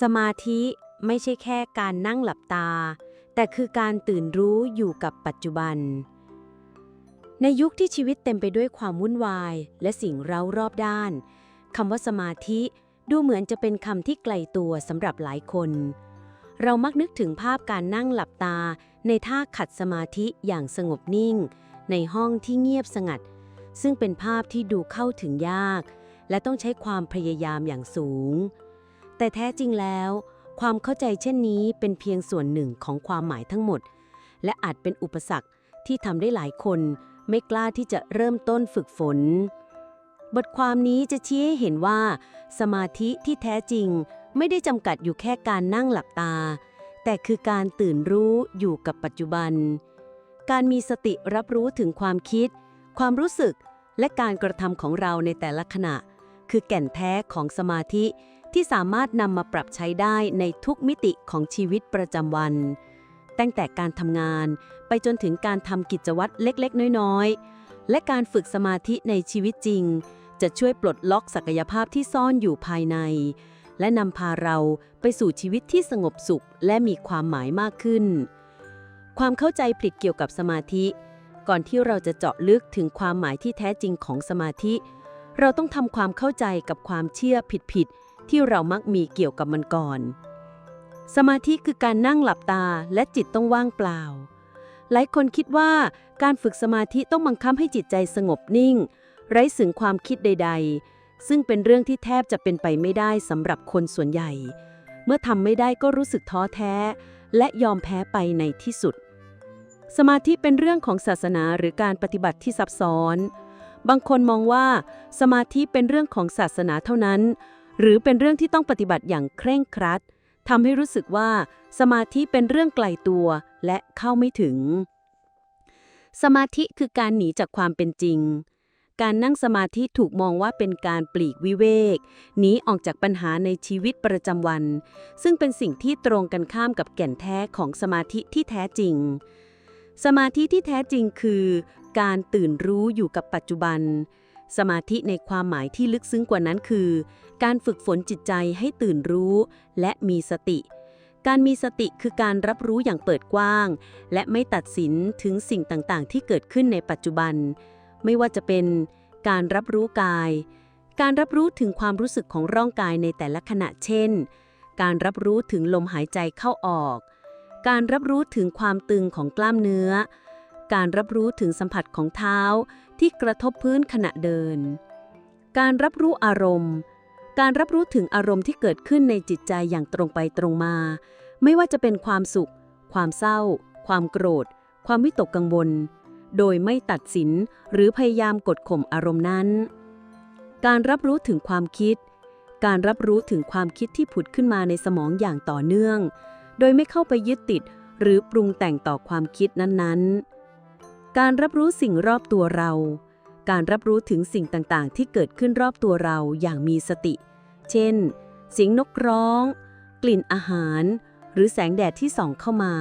สมาธิไม่ใช่แค่การนั่งหลับตา แต่คือการตื่นรู้อยู่กับปัจจุบัน ในยุคที่ชีวิตเต็มไปด้วยความวุ่นวาย และสิ่งเร้ารอบด้านคำว่าสมาธิดูเหมือนจะเป็นคำที่ไกลตัวสำหรับหลายคน เรามักนึกถึงภาพการนั่งหลับตา ในท่าขัดสมาธิอย่างสงบนิ่ง ในห้องที่เงียบสงัด ซึ่งเป็นภาพที่ดูเข้าถึงยาก และต้องใช้ความพยายามอย่างสูง แต่แท้จริงแล้ว ความเข้าใจเช่นนี้เป็นเพียงส่วนหนึ่งของความหมายทั้งหมด และอาจเป็นอุปสรรคที่ทำได้หลายคน ไม่กล้าที่จะเริ่มต้นฝึกฝน บทความนี้จะชี้ให้เห็นว่า สมาธิที่แท้จริง ไม่ได้จำกัดอยู่แค่การนั่งหลับตา แต่คือการตื่นรู้อยู่กับปัจจุบัน การมีสติรับรู้ถึงความคิด ความรู้สึกและการกระทำของเราในแต่ละขณะ คือแก่นแท้ของสมาธิ ที่สามารถนำมาปรับใช้ได้ในทุกมิติของชีวิตประจำวัน ตั้งแต่การทำงานไปจนถึงการทำกิจวัตรเล็กๆ น้อยๆ และการฝึกสมาธิในชีวิตจริง จะช่วยปลดล็อกศักยภาพที่ซ่อนอยู่ภายใน และนำพาเราไปสู่ชีวิตที่สงบสุขและมีความหมายมากขึ้น ความเข้าใจผิดเกี่ยวกับสมาธิ ก่อนที่เราจะเจาะลึกถึงความหมายที่แท้จริงของสมาธิ เราต้องทำความเข้าใจกับความเชื่อผิดๆ ที่เรามักมีเกี่ยวกับมันก่อน สมาธิคือการนั่งหลับตาและจิตต้องว่างเปล่า หลายคนคิดว่าการฝึกสมาธิต้องบังคับให้จิตใจสงบนิ่ง ไร้สึงความคิดใด ๆ ซึ่งเป็นเรื่องที่แทบจะเป็นไปไม่ได้สำหรับคนส่วนใหญ่ เมื่อทำไม่ได้ก็รู้สึกท้อแท้ และยอมแพ้ไปในที่สุด สมาธิเป็นเรื่องของศาสนาหรือการปฏิบัติที่ซับซ้อนบางคนมองว่าสมาธิเป็นเรื่องของศาสนาเท่านั้น หรือเป็นเรื่องที่ต้องปฏิบัติอย่างเคร่งครัดทำให้รู้สึกว่าสมาธิเป็นเรื่องไกลตัวและเข้าไม่ถึง สมาธิคือการหนีจากความเป็นจริง การนั่งสมาธิถูกมองว่าเป็นการปลีกวิเวกหนีออกจากปัญหาในชีวิตประจำวัน ซึ่งเป็นสิ่งที่ตรงกันข้ามกับแก่นแท้ของสมาธิที่แท้จริง สมาธิที่แท้จริงคือ การตื่นรู้อยู่กับปัจจุบัน สมาธิในความหมายที่ลึกซึ้งกว่านั้นคือ การฝึกฝนจิตใจให้ตื่นรู้และมีสติ การมีสติคือการรับรู้อย่างเปิดกว้าง และไม่ตัดสินถึงสิ่งต่างๆ ที่เกิดขึ้นในปัจจุบัน ไม่ว่าจะเป็นการรับรู้กาย การรับรู้ถึงความรู้สึกของร่างกายในแต่ละขณะเช่น การรับรู้ถึงลมหายใจเข้าออก การรับรู้ถึงความตึงของกล้ามเนื้อ การรับรู้ถึงสัมผัสของเท้า ที่กระทบพื้นขณะเดิน การรับรู้อารมณ์ การรับรู้ถึงอารมณ์ที่เกิดขึ้นในจิตใจอย่างตรงไปตรงมา ไม่ว่าจะเป็นความสุข ความเศร้า ความโกรธ ความวิตกกังวล โดยไม่ตัดสินหรือพยายามกดข่มอารมณ์นั้น การรับรู้ถึงความคิด การรับรู้ถึงความคิดที่ผุดขึ้นมาในสมองอย่างต่อเนื่อง โดยไม่เข้าไปยึดติดหรือปรุงแต่งต่อความคิดนั้นๆ การรับรู้สิ่งรอบตัวเรา การรับรู้ถึงสิ่งต่างๆ ที่เกิดขึ้นรอบตัวเราอย่างมีสติ เช่น เสียงนกร้อง กลิ่นอาหาร หรือแสงแดดที่ส่องเข้ามา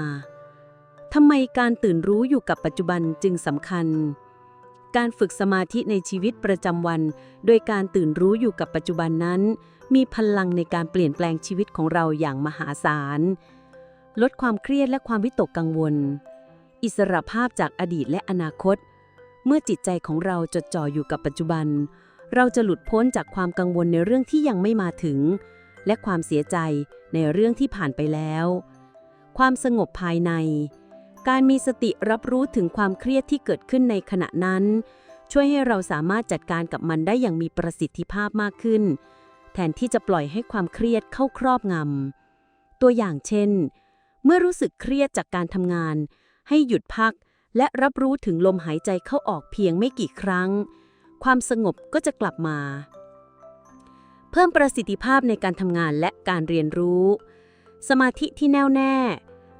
ทำไมการตื่นรู้อยู่กับปัจจุบันจึงสำคัญ การฝึกสมาธิในชีวิตประจำวัน โดยการตื่นรู้อยู่กับปัจจุบันนั้น มีพลังในการเปลี่ยนแปลงชีวิตของเราอย่างมหาศาล ลดความเครียดและความวิตกกังวล อิสระภาพจากอดีตและอนาคต เมื่อจิตใจของเราจดจ่ออยู่กับปัจจุบัน เราจะหลุดพ้นจากความกังวลในเรื่องที่ยังไม่มาถึง และความเสียใจในเรื่องที่ผ่านไปแล้ว ความสงบภายใน การมีสติรับรู้ถึงความเครียดที่เกิดขึ้นในขณะนั้น ช่วยให้เราสามารถจัดการกับมันได้อย่างมีประสิทธิภาพมากขึ้น แทนที่จะปล่อยให้ความเครียดเข้าครอบงำตัวอย่างเช่น เมื่อรู้สึกเครียดจากการทำงาน ให้หยุดพัก และรับรู้ถึงลมหายใจเข้าออกเพียงไม่กี่ครั้ง ความสงบก็จะกลับมา เพิ่มประสิทธิภาพในการทำงานและการเรียนรู้ สมาธิที่แน่วแน่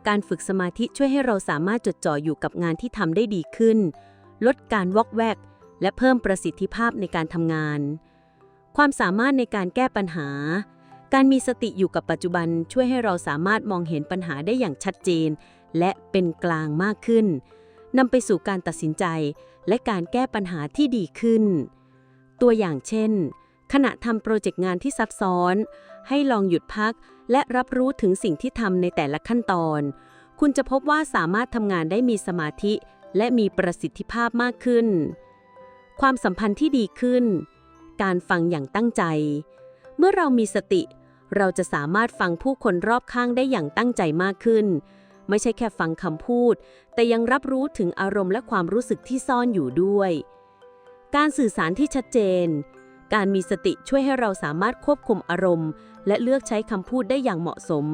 การฝึกสมาธิช่วยให้เราสามารถจดจ่ออยู่กับงานที่ทำได้ดีขึ้น ลดการวอกแวก และเพิ่มประสิทธิภาพในการทำงาน ความสามารถในการแก้ปัญหาการมีสติอยู่กับปัจจุบันช่วยให้เราสามารถมองเห็นปัญหาได้อย่างชัดเจน และเป็นกลางมากขึ้นนำไปสู่การตัดสินใจและการแก้ปัญหาที่ดีขึ้น ตัวอย่างเช่น ขณะทำโปรเจกต์งานที่ซับซ้อน ให้ลองหยุดพักและรับรู้ถึงสิ่งที่ทำในแต่ละขั้นตอน คุณจะพบว่าสามารถทำงานได้มีสมาธิ และมีประสิทธิภาพมากขึ้น ความสัมพันธ์ที่ดีขึ้น การฟังอย่างตั้งใจ เมื่อเรามีสติ เราจะสามารถฟังผู้คนรอบข้างได้อย่างตั้งใจมากขึ้น ไม่ใช่แค่ฟังคำพูด แต่ยังรับรู้ถึงอารมณ์และความรู้สึกที่ซ่อนอยู่ด้วย การสื่อสารที่ชัดเจน การมีสติช่วยให้เราสามารถควบคุมอารมณ์ และเลือกใช้คำพูดได้อย่างเหมาะสม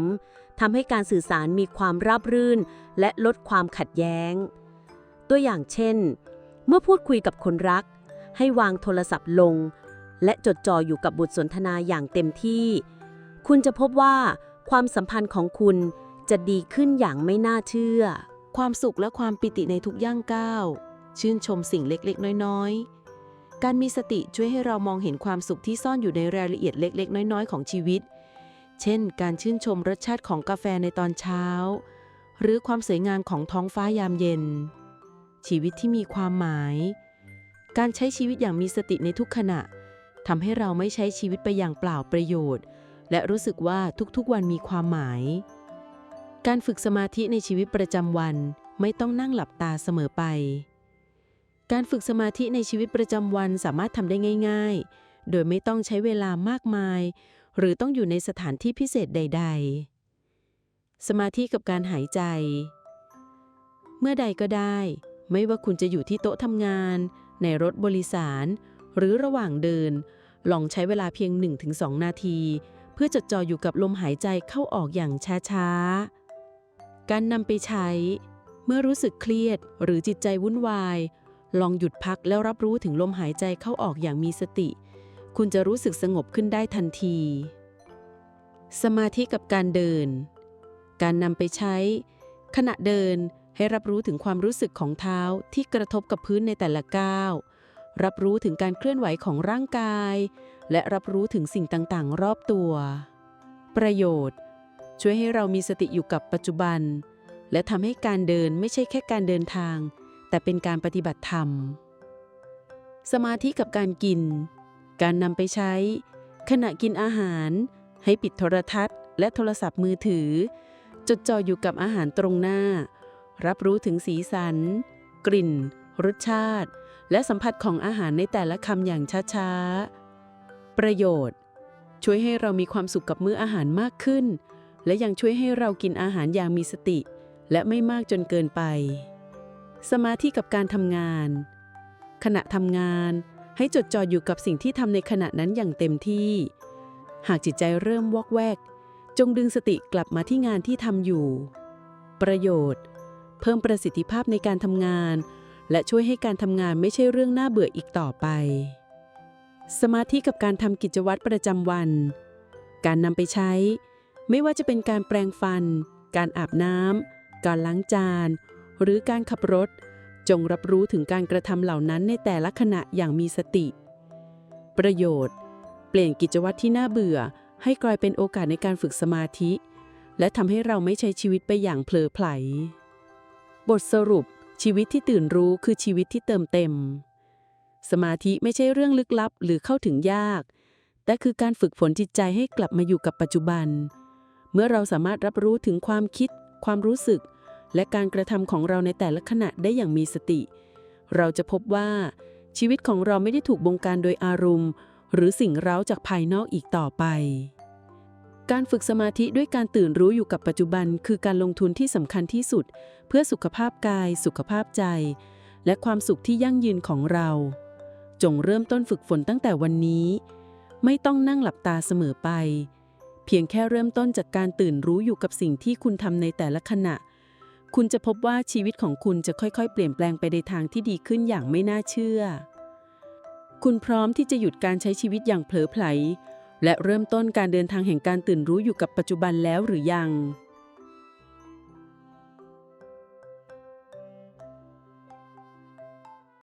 ทำให้การสื่อสารมีความราบรื่น และลดความขัดแย้ง ตัวอย่างเช่น เมื่อพูดคุยกับคนรัก ให้วางโทรศัพท์ลง และจดจ่ออยู่กับบทสนทนาอย่างเต็มที่ คุณจะพบว่าความสัมพันธ์ของคุณ จะดีขึ้นอย่างไม่น่าเชื่อ ความสุขและความปิติในทุกย่างก้าว ชื่นชมสิ่งเล็กๆ น้อยๆ การมีสติช่วยให้เรามองเห็นความสุขที่ซ่อนอยู่ในรายละเอียดเล็ก ๆ น้อยๆ ของชีวิต เช่น การชื่นชมรสชาติของกาแฟในตอนเช้า หรือความสวยงามของท้องฟ้ายามเย็น ชีวิตที่มีความหมาย การใช้ชีวิตอย่างมีสติในทุกขณะทำให้เราไม่ใช้ชีวิตไปอย่างเปล่าประโยชน์ และรู้สึกว่าทุกๆ วันมีความหมาย การฝึกสมาธิในชีวิตประจำวันไม่ต้องนั่งหลับตาเสมอไป การฝึกสมาธิในชีวิตประจำวันสามารถทำได้ง่าย ๆ โดยไม่ต้องใช้เวลามากมาย หรือต้องอยู่ในสถานที่พิเศษใด ๆ สมาธิกับการหายใจ เมื่อใดก็ได้ ไม่ว่าคุณจะอยู่ที่โต๊ะทำงาน ในรถบริสาร หรือระหว่างเดิน ลองใช้เวลาเพียง 1-2 นาที เพื่อจดจ่ออยู่กับลมหายใจเข้าออกอย่างช้าๆ การนำไปใช้ เมื่อรู้สึกเครียดหรือจิตใจวุ่นวาย ลองหยุดพักแล้วรับรู้ถึงลมหายใจเข้าออกอย่างมีสติ คุณจะรู้สึกสงบขึ้นได้ทันที สมาธิกับการเดิน การนำไปใช้ ขณะเดินให้รับรู้ถึงความรู้สึกของเท้าที่กระทบกับพื้นในแต่ละก้าว รับรู้ถึงการเคลื่อนไหวของร่างกาย และรับรู้ถึงสิ่งต่างๆ รอบตัว ประโยชน์ ช่วยให้เรามีสติอยู่กับปัจจุบัน และทำให้การเดินไม่ใช่แค่การเดินทาง แต่เป็นการปฏิบัติธรรม สมาธิกับการกิน การนำไปใช้ ขณะกินอาหาร ให้ปิดโทรทัศน์ และโทรศัพท์มือถือ จดจ่ออยู่กับอาหารตรงหน้า รับรู้ถึงสีสัน กลิ่น รสชาติ และสัมผัสของอาหารในแต่ละคำอย่างช้าๆ ประโยชน์ ช่วยให้เรามีความสุขกับมื้ออาหารมากขึ้น และยังช่วยให้เรากินอาหารอย่างมีสติ และไม่มากจนเกินไป สมาธิกับการทำงาน ขณะทำงานให้จดจ่ออยู่กับสิ่งที่ทำในขณะนั้นอย่างเต็มที่ หากจิตใจเริ่มวอกแวก จงดึงสติกลับมาที่งานที่ทำอยู่ ประโยชน์ เพิ่มประสิทธิภาพในการทำงาน และช่วยให้การทำงานไม่ใช่เรื่องน่าเบื่ออีกต่อไป สมาธิกับการทำกิจวัตรประจำวัน การนำไปใช้ ไม่ว่าจะเป็นการแปรงฟัน การอาบน้ำ การล้างจาน หรือการขับรถ จงรับรู้ถึงการกระทำเหล่านั้นในแต่ละขณะอย่างมีสติ ประโยชน์ เปลี่ยนกิจวัตรที่น่าเบื่อ ให้กลายเป็นโอกาสในการฝึกสมาธิ และทำให้เราไม่ใช้ชีวิตไปอย่างเพลอไผล บทสรุป ชีวิตที่ตื่นรู้คือชีวิตที่เติมเต็ม สมาธิไม่ใช่เรื่องลึกลับหรือเข้าถึงยาก แต่คือการฝึกฝนจิตใจให้กลับมาอยู่กับปัจจุบัน เมื่อเราสามารถรับรู้ถึงความคิด ความรู้สึก และการกระทำของเราในแต่ละขณะได้อย่างมีสติ เราจะพบว่า ชีวิตของเราไม่ได้ถูกบงการโดยอารมณ์ หรือสิ่งเร้าจากภายนอกอีกต่อไป การฝึกสมาธิด้วยการตื่นรู้อยู่กับปัจจุบัน คือการลงทุนที่สำคัญที่สุด เพื่อสุขภาพกาย สุขภาพใจ และความสุขที่ยั่งยืนของเรา จงเริ่มต้นฝึกฝนตั้งแต่วันนี้ ไม่ต้องนั่งหลับตาเสมอไป เพียงแค่เริ่มต้นจากการตื่นรู้อยู่กับสิ่งที่คุณทำในแต่ละขณะ คุณจะพบว่าชีวิตของคุณจะค่อยๆ เปลี่ยนแปลงไปในทางที่ดีขึ้นอย่างไม่น่าเชื่อ คุณพร้อมที่จะหยุดการใช้ชีวิตอย่างเผลอไผล และเริ่มต้นการเดินทางแห่งการตื่นรู้อยู่กับปัจจุบันแล้วหรือยัง